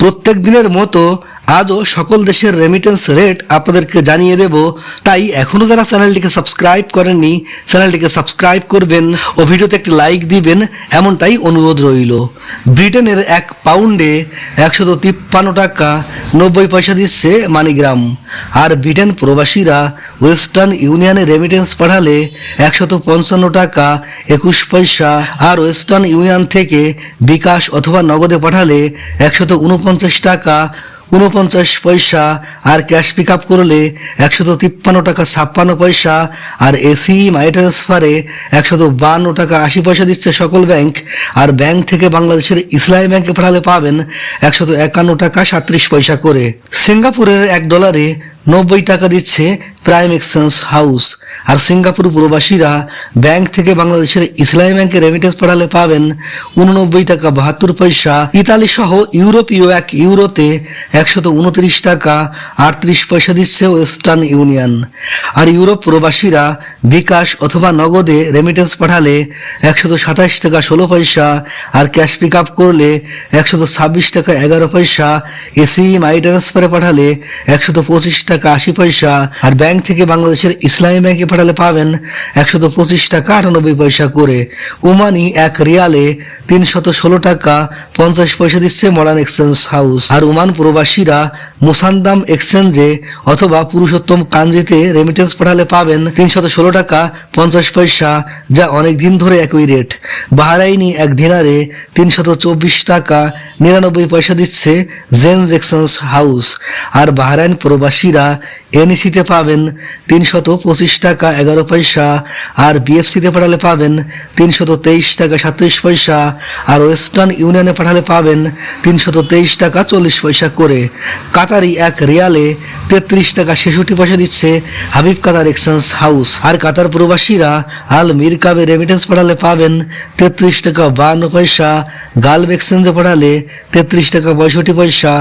প্রত্যেক দিনের মতো আজও সকল দেশের রেমিটেন্স রেট আপনাদেরকে জানিয়ে দেব। তাই এখনও যারা চ্যানেলটিকে সাবস্ক্রাইব করেননি, চ্যানেলটিকে সাবস্ক্রাইব করবেন ও ভিডিওতে একটি লাইক দিবেন, এমনটাই অনুরোধ রইল। ব্রিটেনের এক পাউন্ডে একশত তিপ্পান্ন টাকা নব্বই পয়সা দিচ্ছে মানিগ্রাম। আর ব্রিটেন প্রবাসীরা ওয়েস্টার্ন ইউনিয়নে রেমিটেন্স পাঠালে একশত পঞ্চান্ন টাকা একুশ পয়সা, আর ওয়েস্টার্ন ইউনিয়ন থেকে বিকাশ অথবা নগদে পাঠালে একশত উনপঞ্চাশ টাকা উনপঞ্চাশ পয়সা আর ক্যাশ পিক আপ করলে একশত তিপ্পান্ন টাকা, ছাপ্পান্ন পয়সা আর এসি মাই ট্রান্সফারে একশত বান্ন টাকা, আশি পয়সা দিচ্ছে সকল ব্যাংক আর ব্যাংক থেকে বাংলাদেশের ইসলামী ব্যাংকে পাঠালে পাবেন একশত একান্ন টাকা, সাত্রিশ পয়সা করে। সিঙ্গাপুরের এক ডলারে নব্বই টাকা দিচ্ছে প্রাইম এক্সচেঞ্জ হাউস আর সিঙ্গাপুর প্রবাসীরা ব্যাংক থেকে বাংলাদেশের ইসলামী ব্যাংকে রেমিটেন্স পাঠালে পাবেন উননব্বই টাকা বাহাত্তর পয়সা। ইতালি সহ ইউরোপীয় এক ইউরোতে একশত উনত্রিশ টাকা আটত্রিশ পয়সা দিচ্ছে ওয়েস্টার্ন ইউনিয়ন। আর ইউরোপ প্রবাসীরা বিকাশ অথবা নগদে রেমিটেন্স পাঠালে একশত সাতাশ টাকা ষোলো পয়সা আর ক্যাশ পিক আপ করলে একশত ছাব্বিশ টাকা এগারো পয়সা। এসি মাই ট্রান্সফারে পাঠালে একশত পঁচিশ টাকা আশি পয়সা। আর ব্যাংক থেকে বাংলাদেশের ইসলামী ব্যাংকে পাঠালে পাবেন একশত পঁচিশ টাকা আটানব্বই পয়সা করে। ওমানি এক রিয়ালে তিনশত ষোলো টাকা পঞ্চাশ পয়সা দিচ্ছে মডার্ন এক্সচেঞ্জ হাউস আর ওমান প্রবাসীরা মোসান্দাম এক্সচেঞ্জে অথবা পুরুষোত্তম কাঞ্জিতে রেমিটেন্স পাঠালে পাবেন তিনশত ষোলো টাকা পঞ্চাশ পয়সা, যা অনেক দিন ধরে একই রেট বাহারাইনি এক দিনারে তিনশত চব্বিশ টাকা নিরানব্বই পয়সা দিচ্ছে জেন্স এক্সচেঞ্জ হাউস আর বাহরাইন প্রবাসীরা এনইসিতে পাবেন তিনশত পঁচিশ টাকা এগারো পয়সা, আর বিএফসিতে পাঠালে পাবেন তিনশত তেইশ টাকা সাতত্রিশ পয়সা, আর ওয়েস্টার্ন ইউনিয়নে পাঠালে পাবেন তিনশত তেইশ টাকা চল্লিশ পয়সা করে। কাতারি এক রিয়ালে তেত্রিশ টাকা ছেষট্টি পয়সা দিচ্ছে হাবিব কাতার এক্সচেঞ্জ হাউস। আর কাতার প্রবাসীরা আল মির কাবে রেমিটেন্স পাঠালে পাবেন তেত্রিশ টাকা বান্ন পয়সা গালব এক্সচেঞ্জে পাঠালে তেত্রিশ টাকা পঁয়ষট্টি পয়সা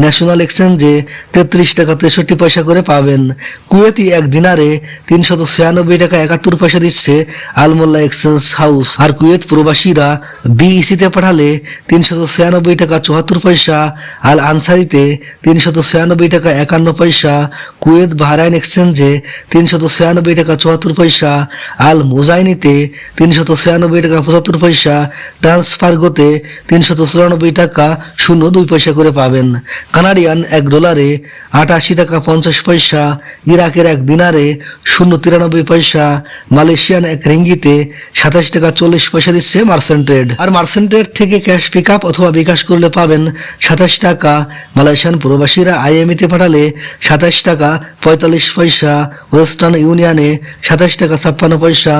ন্যাশনাল এক্সচেঞ্জে তেত্রিশ টাকা তেষট্টি পয়সা করে পাবেন। কুয়েতি এক দিনারে তিনশত ছিয়ানব্বই টাকা একাত্তর পয়সা দিচ্ছে আলমোল্লা এক্সচেঞ্জ হাউস। আর কুয়েত প্রবাসীরা বিইসিতে পাঠালে তিনশত ছিয়ানব্বই টাকা চুয়াত্তর পয়সা, আল আনসারিতে তিনশত ছিয়ানব্বই টাকা একান্ন পয়সা, কুয়েত বাহরাইন এক্সচেঞ্জে তিনশত ছিয়ানব্বই টাকা চুয়াত্তর পয়সা, আল মুজাইনিতে তিনশত ছিয়ানব্বই টাকা পঁচাত্তর পয়সা ট্রান্সফারগোতে তিনশত চুরানব্বই টাকা শূন্য দুই পয়সা করে পাবেন। কানাডিয়ান এক ডলারে আটাশি টাকা পঞ্চাশ পয়সা, ইরাকের এক দিনারে শূন্য তিরানব্বই পয়সা, মালয়েশিয়ান এক রিঙ্গিতে সাতাশ টাকা চল্লিশ পয়সা দিচ্ছে মার্সেন্ট ট্রেড আর মার্সেন্ট ট্রেড থেকে ক্যাশ পিক আপ অথবা বিকাশ করলে পাবেন সাতাশ টাকা। মালয়েশিয়ান প্রবাসীরা আইএমইতে পাঠালে সাতাশ টাকা পঁয়তাল্লিশ পয়সা ওয়েস্টার্ন ইউনিয়নে সাতাশ টাকা ছাপ্পান্ন পয়সা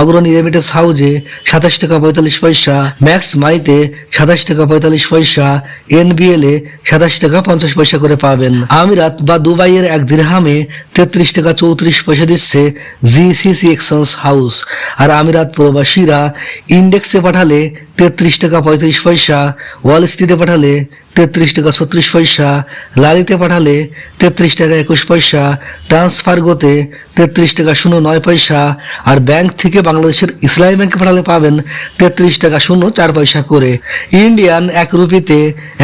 অগ্রণী রেমিটেন্স হাউজে সাতাশ টাকা পঁয়তাল্লিশ পয়সা ম্যাক্স মাইতে সাতাশ টাকা পঁয়তাল্লিশ পয়সা এনবিএল এ সাতাশ টাকা পঞ্চাশ পয়সা করে পাবেন। আমিরাত বা দুবাইয়ের এক দিরহামে তেত্রিশ টাকা চৌত্রিশ পয়সা দিচ্ছে জিসিসি এক্সচেঞ্জ হাউস আর আমিরাত প্রবাসীরা ইন্ডেক্সে পাঠালে তেত্রিশ টাকা পঁয়ত্রিশ পয়সা ওয়াল স্ট্রিটে পাঠালে তেত্রিশ টাকা ছত্রিশ পয়সা। লালিতে পাঠালে তেত্রিশ টাকা একুশ পয়সা। ট্রান্সফারগোতে তেত্রিশ টাকা শূন্য নয় পয়সা। আর ব্যাংক থেকে বাংলাদেশের ইসলামী ব্যাংকে পাঠালে পাবেন তেত্রিশ টাকা শূন্য চার পয়সা করে। ইন্ডিয়ান এক রুপিতে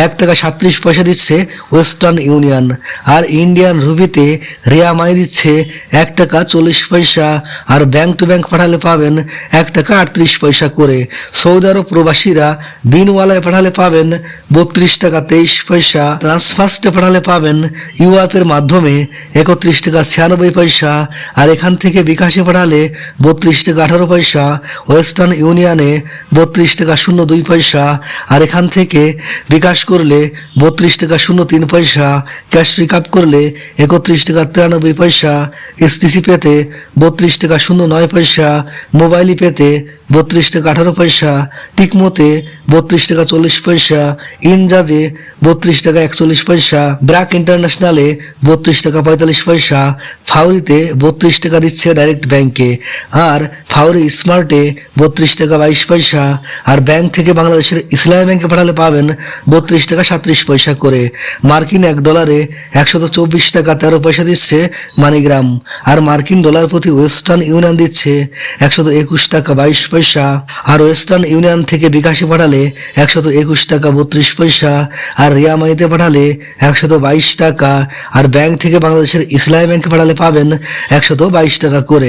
এক টাকা সাতত্রিশ পয়সা দিচ্ছে ওয়েস্টার্ন ইউনিয়ন। আর ইন্ডিয়ান রুপিতে রিয়ামাই দিচ্ছে এক টাকা চল্লিশ পয়সা। আর ব্যাংক টু ব্যাংক পাঠালে পাবেন এক টাকা আটত্রিশ পয়সা করে। সৌদি আরব প্রবাসীরা বিনওয়ালায় পাঠালে পাবেন বত্রিশ টাকা তেইশ পয়সা ট্রান্সফার্স্টে পাঠালে পাবেন ইউআরপের মাধ্যমে একত্রিশ টাকা ছিয়ানব্বই পয়সা, আর এখান থেকে বিকাশে পাঠালে বত্রিশ টাকা আঠারো পয়সা ওয়েস্টার্ন ইউনিয়নে বত্রিশ টাকা শূন্য দুই পয়সা, আর এখান থেকে বিকাশ করলে বত্রিশ টাকা শূন্য তিন পয়সা ক্যাশ পিক আপ করলে একত্রিশ টাকা তিরানব্বই পয়সা এসটিসি পেতে বত্রিশ টাকা শূন্য নয় পয়সা মোবাইলি পেতে বত্রিশ টাকা আঠারো পয়সা টিকমোতে বত্রিশ টাকা চল্লিশ পয়সা ইনজাজে বত্রিশ টাকা একচল্লিশ পয়সা। ব্রাক ইন্টারন্যাশনালে বত্রিশ টাকা পঁয়তাল্লিশ পয়সা। ফাউরিতে বত্রিশ টাকা দিচ্ছে ডাইরেক্ট ব্যাংকে আর ফাউরি স্মার্টে বত্রিশ টাকা বাইশ পয়সা। আর ব্যাংক থেকে বাংলাদেশের ইসলামী ব্যাংকে পাঠালে পাবেন বত্রিশ টাকা সাত্রিশ পয়সা করে। মার্কিন এক ডলারে একশত চব্বিশ টাকা তেরো পয়সা দিচ্ছে মানিগ্রাম আর মার্কিন ডলার প্রতি ওয়েস্টার্ন ইউনিয়ন দিচ্ছে একশত একুশ টাকা বাইশ পয়সা। আর ওয়েস্টার্ন ইউনিয়ন থেকে বিকাশে পাঠালে একশত একুশ টাকা বত্রিশ পয়সা। আর রিয়া মানিতে পাঠালে একশত বাইশ টাকা, আর ব্যাংক থেকে বাংলাদেশের ইসলামী ব্যাংকে পাঠালে পাবেন একশত বাইশ টাকা করে।